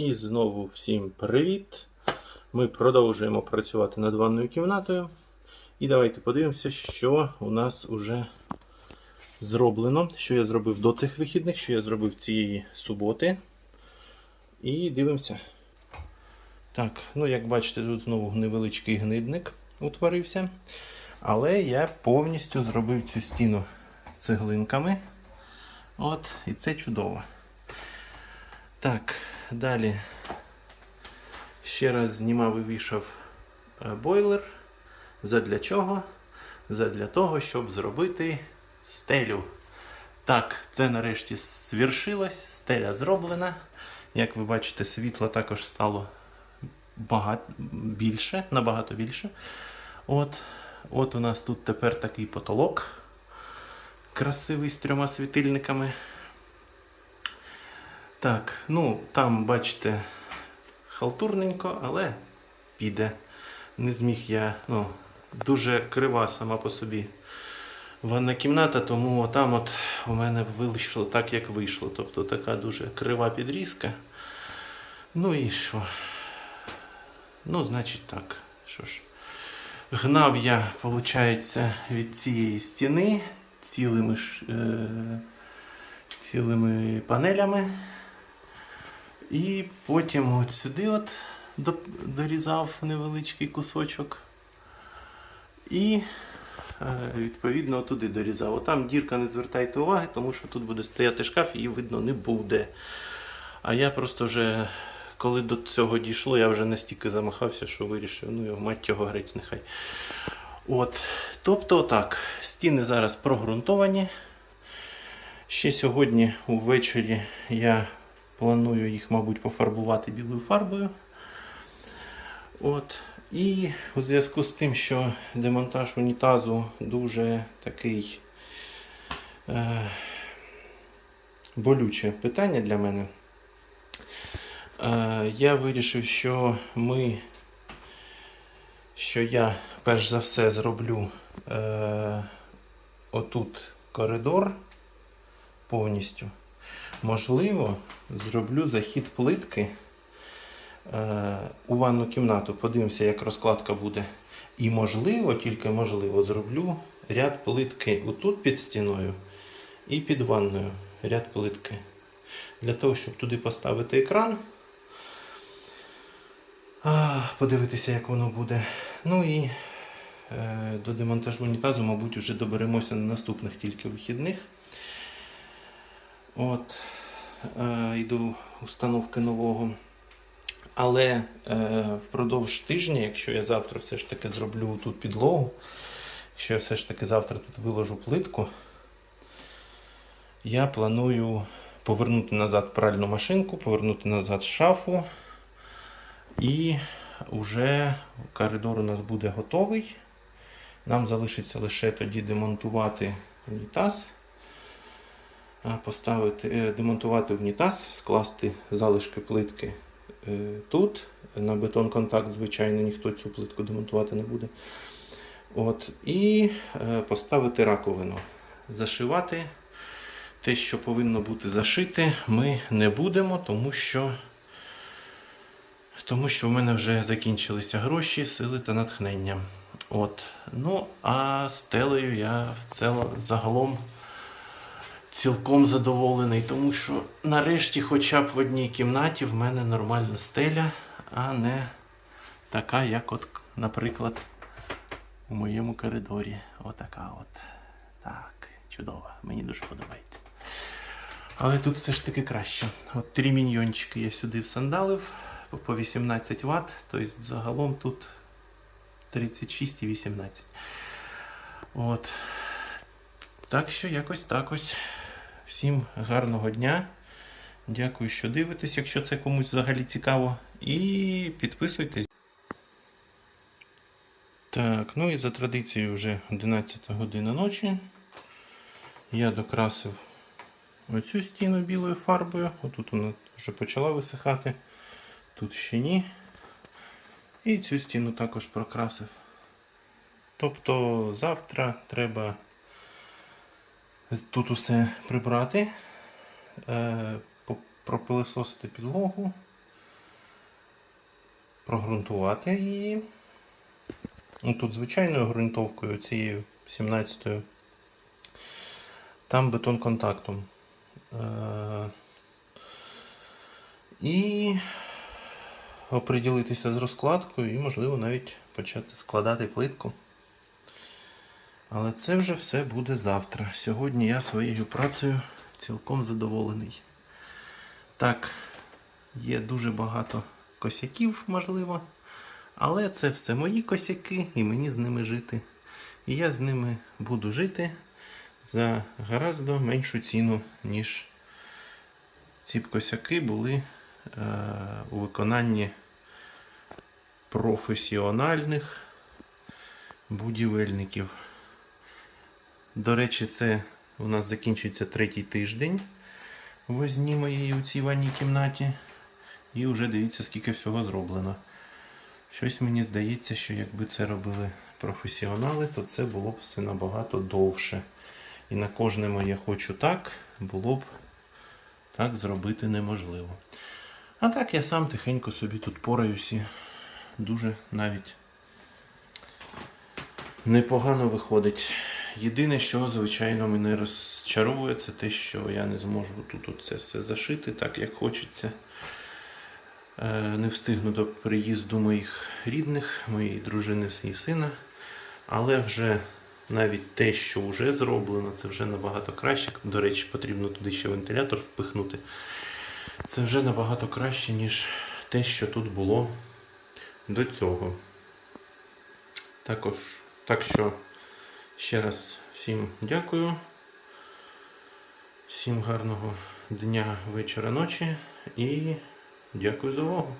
І знову всім привіт! Ми продовжуємо працювати над ванною кімнатою. І давайте подивимося, що у нас вже зроблено. Що я зробив до цих вихідних, що я зробив цієї суботи. І дивимося. Так, ну як бачите, тут знову невеличкий гнидник утворився. Але я повністю зробив цю стіну цеглинками. От, і це чудово. Так, далі ще раз знімав і вішав е, бойлер. Задля чого? Задля того, щоб зробити стелю. Так, це нарешті свершилось, стеля зроблена. Як ви бачите, світла також стало багато, більше, набагато більше. От, от у нас тут тепер такий потолок красивий з трьома світильниками. Так, ну там, бачите, халтурненько, але піде. Не зміг я, ну, дуже крива сама по собі ванна кімната, тому там от у мене вийшло так, як вийшло. Тобто така дуже крива підрізка. Ну і що? Ну, значить так. Що ж. Гнав я, виходить, від цієї стіни цілими, е, цілими панелями. І потім от сюди от дорізав невеличкий кусочок. І е, відповідно туди дорізав. Отам дірка не звертайте уваги, тому що тут буде стояти шкаф, її видно не буде. А я просто вже, коли до цього дійшло, я вже настільки замахався, що вирішив, ну його мать його грець нехай. От. Тобто так, стіни зараз прогрунтовані. Ще сьогодні увечері я планую їх, мабуть, пофарбувати білою фарбою. От. І у зв'язку з тим, що демонтаж унітазу дуже такий е, болюче питання для мене, е, я вирішив, що ми, що я перш за все зроблю е, отут коридор повністю. Можливо, зроблю захід плитки е, у ванну кімнату. Подивимося, як розкладка буде. І можливо, тільки можливо, зроблю ряд плитки отут під стіною і під ванною. Ряд плитки. Для того, щоб туди поставити екран. Подивитися, як воно буде. Ну і е, до демонтажу унітазу, мабуть, вже доберемося на наступних тільки вихідних. От, е, до установки нового. Але е, впродовж тижня, якщо я завтра все ж таки зроблю тут підлогу, якщо я все ж таки завтра тут виложу плитку, я планую повернути назад пральну машинку, повернути назад шафу. І вже коридор у нас буде готовий. Нам залишиться лише тоді демонтувати унітаз, поставити, е, демонтувати унітаз, скласти залишки плитки е, тут. На бетон контакт, звичайно, ніхто цю плитку демонтувати не буде. От, і е, поставити раковину. Зашивати те, що повинно бути зашите, ми не будемо, тому що. Тому що в мене вже закінчилися гроші, сили та натхнення. От. Ну, а стелею я в ціло, загалом цілком задоволений, тому що нарешті, хоча б в одній кімнаті, в мене нормальна стеля, а не така, як, от, наприклад, у моєму коридорі. Отака от. Так, чудово, мені дуже подобається. Але тут все ж таки краще. От три міньйончики я сюди всандалив по 18 Вт, тобто загалом тут 36 і 18. От. Так що якось так ось. Всім гарного дня. Дякую, що дивитесь, якщо це комусь взагалі цікаво. І підписуйтесь. Так, ну і за традицією вже 11 година ночі. Я докрасив оцю стіну білою фарбою. Отут вона вже почала висихати. Тут ще ні. І цю стіну також прокрасив. Тобто завтра треба тут усе прибрати, е, пропилисосити підлогу, прогрунтувати її. Ну, Тут звичайною ґрунтовкою, цією 17-ю. Там бетон контактом. Е, І оприділитися з розкладкою і, можливо, навіть почати складати плитку. Але це вже все буде завтра. Сьогодні я своєю працею цілком задоволений. Так, є дуже багато косяків, можливо. Але це все мої косяки, і мені з ними жити. І я з ними буду жити за гораздо меншу ціну, ніж ці косяки були е, у виконанні професіональних будівельників. До речі, це у нас закінчується третій тиждень возні моєї у цій ванній кімнаті. І вже дивіться, скільки всього зроблено. Щось мені здається, що якби це робили професіонали, то це було б все набагато довше. І на кожне моє хочу так було б так зробити неможливо. А так я сам тихенько собі тут пораюсь і дуже навіть непогано виходить. Єдине, що, звичайно, мене розчаровує, це те, що я не зможу тут це все зашити так, як хочеться. Е, Не встигну до приїзду моїх рідних, моєї дружини і сина. Але вже навіть те, що вже зроблено, це вже набагато краще. До речі, потрібно туди ще вентилятор впихнути. Це вже набагато краще, ніж те, що тут було до цього. Також, так що ще раз всім дякую. Всім гарного дня, вечора, ночі і дякую за увагу.